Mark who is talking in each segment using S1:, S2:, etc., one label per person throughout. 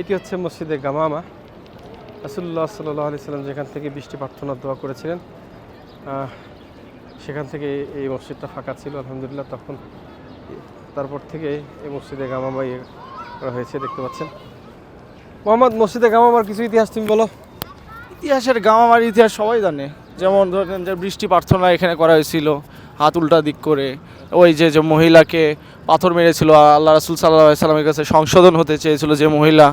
S1: এটি হচ্ছে মসজিদে গামামা। রাসুল্লাহ সাল্লাহ আলি সাল্লাম যেখান থেকে বৃষ্টি প্রার্থনা দোয়া করেছিলেন সেখান থেকে এই মসজিদটা ফাঁকা ছিল, আলহামদুলিল্লাহ। তখন তারপর থেকে এই মসজিদে গামামা ইয়ে করা হয়েছে, দেখতে পাচ্ছেন। মোহাম্মদ, মসজিদে গামামার কিছু ইতিহাস তুমি বলো?
S2: ইতিহাসের গামামার ইতিহাস সবাই জানে। যেমন ধরেন যে বৃষ্টি প্রার্থনা এখানে করা হয়েছিল, হাত উল্টা দিক করে, ওই যে যে মহিলাকে পাথর মেরেছিল, আল্লাহ রাসুল সাল্লাহ সাল্লামের কাছে সংশোধন হতে চেয়েছিল যে মহিলা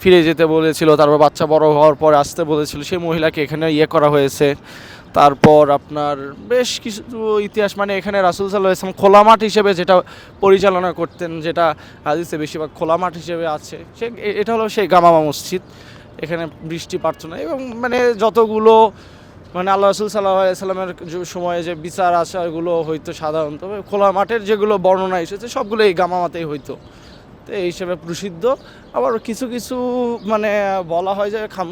S2: ফিরে যেতে বলেছিল, তারপর বাচ্চা বড় হওয়ার পরে আসতে বলেছিল, সেই মহিলাকে এখানে ইয়ে করা হয়েছে। তারপর আপনার বেশ কিছু ইতিহাস মানে এখানে রাসুল সাল্লাহ ইসলাম খোলা মাঠ হিসেবে যেটা পরিচালনা করতেন, যেটা হাদিসে বেশিরভাগ খোলা মাঠ হিসেবে আছে, সে এটা হলো সেই গামামা মসজিদ, এখানে বৃষ্টি প্রার্থনা এবং মানে যতগুলো মানে আল্লাহ রসুল সাল্লাহ সাল্লামের সময়ে যে বিচার আচারগুলো হইতো সাধারণত, খোলা মাঠের যেগুলো বর্ণনা এসেছে সবগুলো এই গামামাতেই হইতো। তো এই হিসেবে প্রসিদ্ধ। আবার কিছু কিছু মানে বলা হয় যে খাম,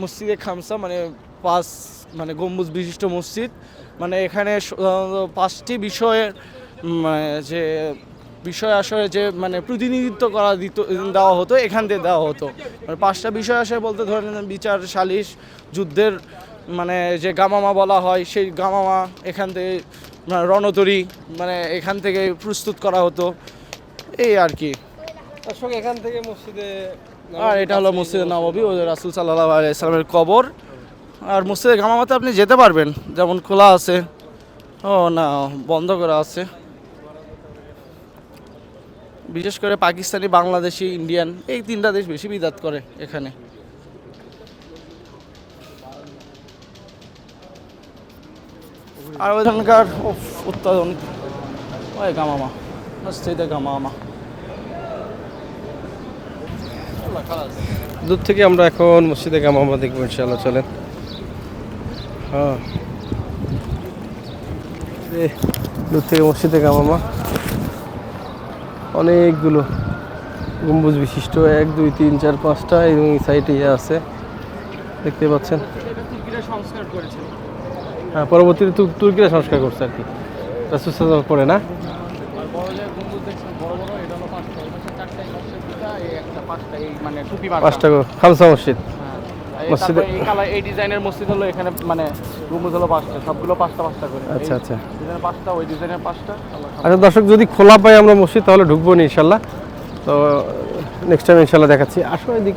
S2: মসজিদে খামসা মানে পাঁচ মানে গম্বুজ বিশিষ্ট মসজিদ। মানে এখানে পাঁচটি বিষয়ের মানে যে বিষয় আসলে যে মানে প্রতিনিধিত্ব করা দিত, দেওয়া হতো, এখান থেকে দেওয়া হতো। মানে পাঁচটা বিষয় আসে বলতে ধরেন বিচার, সালিশ, যুদ্ধের মানে যে গামামা বলা হয় সেই গামামা এখান থেকে মানে রণতরী মানে এখান থেকে প্রস্তুত করা হতো। এই আর কি।
S1: দর্শক এখান থেকে মসজিদে
S2: আর এটা হলো মসজিদে নববী ও রাসুল সাল্লাহ আলাইসালামের কবর। আর মসজিদে গামামাতে আপনি যেতে পারবেন যেমন খোলা আছে। ও না বন্ধ করা আছে। বিশেষ করে পাকিস্তানি বাংলাদেশি ইন্ডিয়ান এই তিনটা দেশ বেশি বিদাত করে এখানে। আর ওইখানকার উৎপাদন ওই গামামা মসজিদে গামামা।
S1: দূর থেকে আমরা এখন মসজিদে গামামা দেখব ইনশাআল্লাহ, চলেন। হ্যাঁ। দূর থেকে মসজিদে গামামা। অনেকগুলো গম্বুজ বিশিষ্ট, এক, দুই, তিন, চার, পাঁচটা এবং এই সাইডে আছে। দেখতে পাচ্ছেন?
S2: সংস্কার
S1: পরবর্তীতে তুর- তুর্কিরা সংস্কার করছে আর কি। রাসুল পরে না?
S2: পাঁচটা
S1: করে খালসা মসজিদ।
S2: হ্যাঁ। এই
S1: মসজিদে-
S2: এই ডিজাইনের মসজিদ হলো এখানে মানে গম্বুজ হলো পাঁচটা সবগুলো পাঁচটা পাঁচটা করে।
S1: আচ্ছা আচ্ছা।
S2: ডিজাইনের পাঁচটা ওই ডিজাইনের পাঁচটা।
S1: আচ্ছা দর্শক যদি খোলা পাই আমরা মসজিদ তাহলে ঢুকবো না ইনশাল্লাহ। তো নেক্সট টাইম ইনশাল্লাহ দেখাচ্ছি। আসো এদিকে।